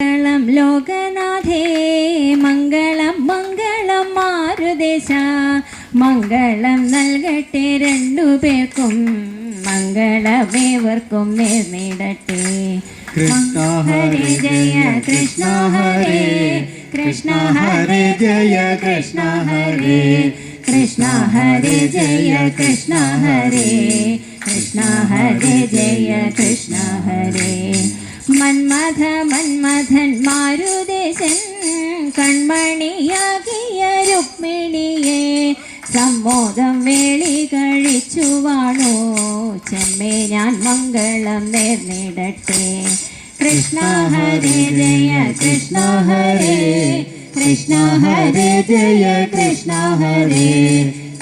മംഗളം ലോകനാഥേ മംഗളം മംഗളം മാരുദേശ മംഗളം നൽകട്ടെ രണ്ടു പേർക്കും മംഗളമേവർക്കും നേർന്നിടട്ടെ കൃഷ്ണ ഹരേ ജയ കൃഷ്ണ ഹരേ കൃഷ്ണ ഹരേ ജയ കൃഷ്ണ ഹരേ കൃഷ്ണ ഹരേ ജയ കൃഷ്ണ ഹരേ കൃഷ്ണ ഹരേ ജയ കൃഷ്ണ ഹരേ. മന്മഥ മന്മഥൻ മാരുദേശൻ കൺമണിയാകിയ രുക്മിണിയെ സമ്മോദം വേളി കഴിച്ചു വാണോ. ചെമ്മേ ഞാൻ മംഗളം നേർന്നിടട്ടെ കൃഷ്ണ ഹരേ ജയ കൃഷ്ണ ഹരേ. കൃഷ്ണ ഹരേ ജയ കൃഷ്ണ ഹരേ.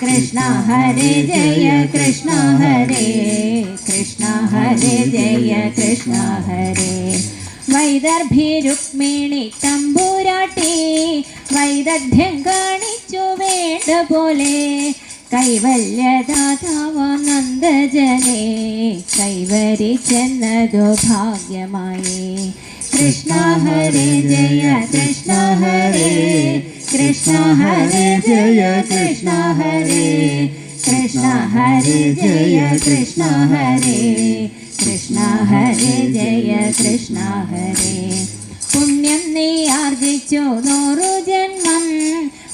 കൃഷ്ണ ഹരേ ജയ കൃഷ്ണ ഹരേ കൃഷ്ണ ഹരേ ജയ കൃഷ്ണ ഹരേ വൈദർഭി രുക്മിണി തമ്പൂരാട്ടി വൈദഗ്ധ്യം കാണിച്ചു വേണ്ട പോലെ കൈവല്യദാതാവ നന്ദജനെ കൈവരിച്ചെന്നതു ഭാഗ്യമായി കൃഷ്ണ ഹരേ ജയ കൃഷ്ണ ഹരേ കൃഷ്ണ ഹരേ ജയ കൃഷ്ണ ഹരേ. കൃഷ്ണ ഹരേ ജയ കൃഷ്ണ ഹരേ. കൃഷ്ണ ഹരേ ജയ കൃഷ്ണ ഹരേ. പുണ്യം നീ ആർജിച്ചു നൂറു ജന്മം.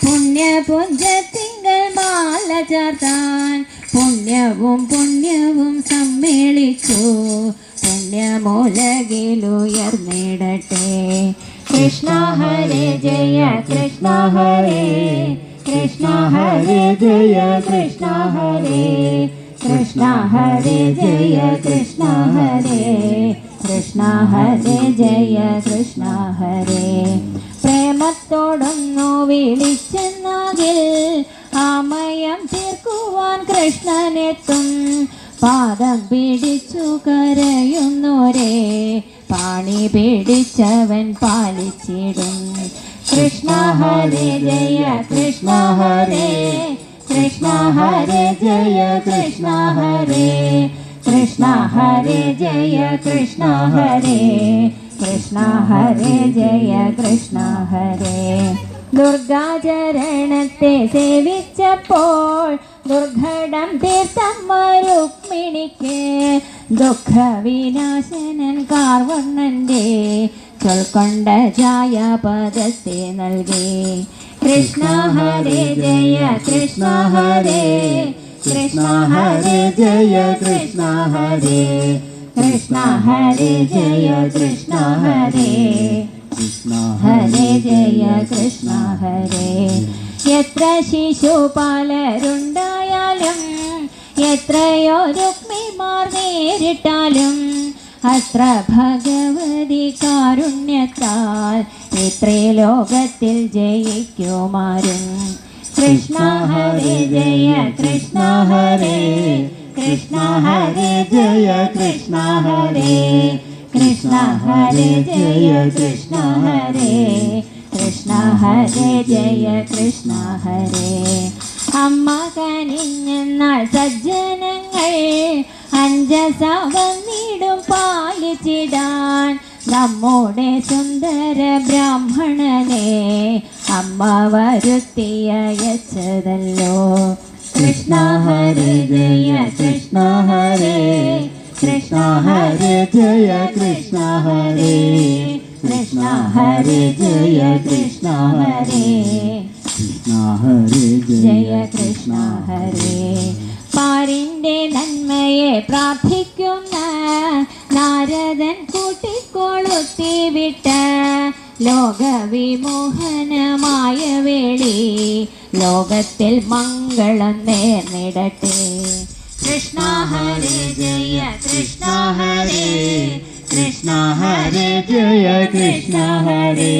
പുണ്യപുഞ്ചത്തിങ്കൽ മാല ചാർത്താൻ. പുണ്യവും പുണ്യവും സമ്മേളിച്ചു. പുണ്യമൂലകിലുയർന്നിടട്ടെ കൃഷ്ണ ഹരേ ജയ കൃഷ്ണ ഹരേ കൃഷ്ണ ഹരേ ജയ കൃഷ്ണ ഹരേ കൃഷ്ണ ഹരേ ജയ കൃഷ്ണ ഹരേ കൃഷ്ണ ഹരേ ജയ കൃഷ്ണ ഹരേ. പ്രേമത്തോടൊന്നു വിളിച്ചെന്നാകിൽ ആമയം തീർക്കുവാൻ കൃഷ്ണനെത്തും. പാദം പിടിച്ചു കരയുന്നോരേ പിടിച്ചവൻ പാലിച്ചിടും. കൃഷ്ണ ഹരേ ജയ കൃഷ്ണ ഹരേ കൃഷ്ണ ഹരേ ജയ കൃഷ്ണ ഹരേ കൃഷ്ണ ഹരേ ജയ കൃഷ്ണ ഹരേ കൃഷ്ണ ഹരേ ജയ കൃഷ്ണ ഹരേ. ദുർഗാചരണത്തെ സേവിച്ചപ്പോൾ ദുർഘടം തീർത്തമ്മ രുക്മിണിക്ക് ദുഃഖവിനാശനൻ കാർവണ്ണന്റെ ചൊൽക്കൊണ്ട ചായ പദത്തെ നൽകി. കൃഷ്ണ ഹരേ ജയ കൃഷ്ണ ഹരേ കൃഷ്ണ ഹരേ ജയ കൃഷ്ണ ഹരേ കൃഷ്ണ ഹരേ ജയ കൃഷ്ണ ഹരേ കൃഷ്ണ ഹരേ. ജയ കൃഷ്ണ ഹരേ. എത്ര ശിശുപാലരുണ്ടായാലും എത്രയോ രുക്മിമാർ നേരിട്ടാലും അത്ര ഭഗവതി കാരുണ്യത്താൽ ഇത്രേ ലോകത്തിൽ ജയിക്കുമാരും. കൃഷ്ണ ഹരേ ജയ കൃഷ്ണ ഹരേ. കൃഷ്ണ ഹരേ ജയ കൃഷ്ണ ഹരേ. കൃഷ്ണ ഹരേ ജയ കൃഷ്ണ ഹരേ. ഹരേ ജയ കൃഷ്ണ ഹരേ. അമ്മ കനിഞ്ഞെന്നാൽ സജ്ജനങ്ങൾ അഞ്ചസവന്നിടും പാലിച്ചിടാൻ നമ്മുടെ സുന്ദര ബ്രാഹ്മണനെ അമ്മ വരുത്തിയയച്ചതല്ലോ കൃഷ്ണ ഹരേ ജയ കൃഷ്ണ ഹരേ. കൃഷ്ണ ഹരേ ജയ കൃഷ്ണ ഹരേ. കൃഷ്ണ ഹരേ ജയ കൃഷ്ണ ഹരേ. കൃഷ്ണ ഹരേ ജയ കൃഷ്ണ ഹരേ. പാരിന്റെ നന്മയെ പ്രാർത്ഥിക്കുന്ന നാരദൻ കൂട്ടിക്കൊളുത്തി വിട്ട ലോകവിമോഹനമായ വേളി ലോകത്തിൽ മംഗളം നേർന്നിടട്ടെ. കൃഷ്ണ ഹരേ ജയ കൃഷ്ണ ഹരേ. കൃഷ്ണ ഹരേ ജയ കൃഷ്ണ ഹരേ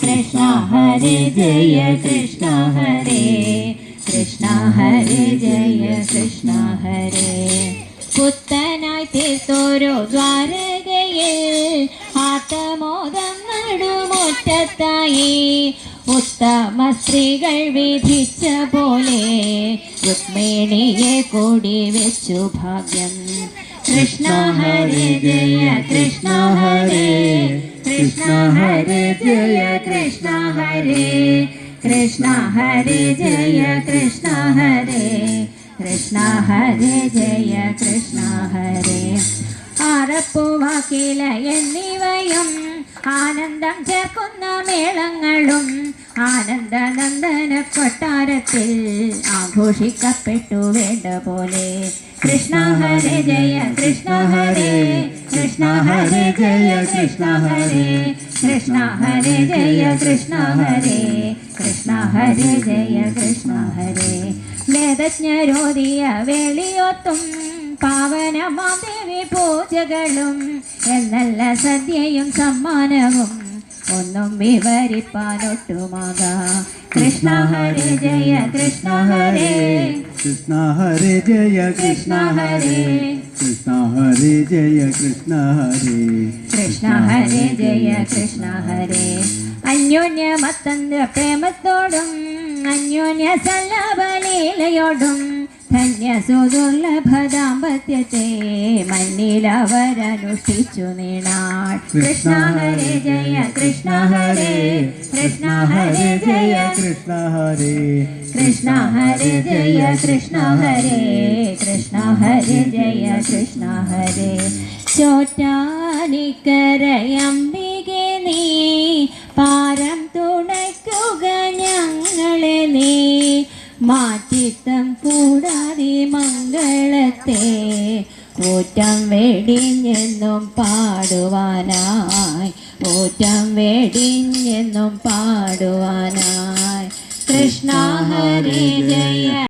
കൃഷ്ണ ഹരേ ജയ കൃഷ്ണ ഹരേ. കൃഷ്ണ ഹരേ ജയ കൃഷ്ണ ഹരേ. പുത്തനായി തീർത്തോരോ ദ്വാരകയിൽ ആത്തമോദം നടുമുറ്റത്തായി ഉത്തമ സ്ത്രീകൾ വിധിച്ച പോലെ രുക്മിണിയെ കൂടി വെച്ചു ഭാഗ്യം. കൃഷ്ണ ഹരി ജയ കൃഷ്ണ ഹരേ കൃഷ്ണ ഹരി ജയ കൃഷ്ണ ഹരേ കൃഷ്ണ ഹരി ജയ കൃഷ്ണ ഹരേ കൃഷ്ണ ഹരി ജയ കൃഷ്ണ ഹരേ. ആറപ്പൂവാക്കില എന്നിവയും ആനന്ദം ചേർക്കുന്ന മേളങ്ങളും ആനന്ദനന്ദന കൊട്ടാരത്തിൽ ആഘോഷിക്കപ്പെട്ടു വേണ്ട പോലെ കൃഷ്ണ ജയ കൃഷ്ണ ഹരേ ജയ കൃഷ്ണ ഹരേ ജയ കൃഷ്ണ ഹരേ ജയ കൃഷ്ണ ഹരേ. വേദജ്ഞരോധിയ വേളിയൊത്തും പാവനമാം ദേവി പൂജകളും എന്നല്ല സദ്യയും സമ്മാനവും ഒന്നും വിവരിപ്പാനൊട്ടുമാക. കൃഷ്ണ ഹരേ ജയ കൃഷ്ണ ഹരേ. കൃഷ്ണ ഹരേ ജയ കൃഷ്ണ ഹരേ. കൃഷ്ണ ഹരേ ജയ കൃഷ്ണ ഹരേ. കൃഷ്ണ ഹരേ ജയ കൃഷ്ണ ഹരേ. അന്യോന്യമത്തന്ത്ര പ്രേമത്തോടും അന്യോന്യ സല്ലബലീലയോടും ധന്യ സുദുർലഭദാമ്പത്യത്തെ മണ്ണിലവരനുഷ്ഠിച്ചു നീണാൾ. കൃഷ്ണ ഹരേ ജയ കൃഷ്ണ ഹരേ കൃഷ്ണ ഹരേ ജയ കൃഷ്ണ ഹരേ കൃഷ്ണ ഹരേ ജയ കൃഷ്ണ ഹരേ കൃഷ്ണ ഹരേ ജയ കൃഷ്ണ ഹരേ ചോറ്റാനിക്കരയംബികെ നീ മംഗളത്തെ ഊറ്റം വെടിഞ്ഞെന്നും പാടുവാനായി. ഊറ്റം വെടിഞ്ഞെന്നും പാടുവാനായി. കൃഷ്ണ ഹരി ജയ.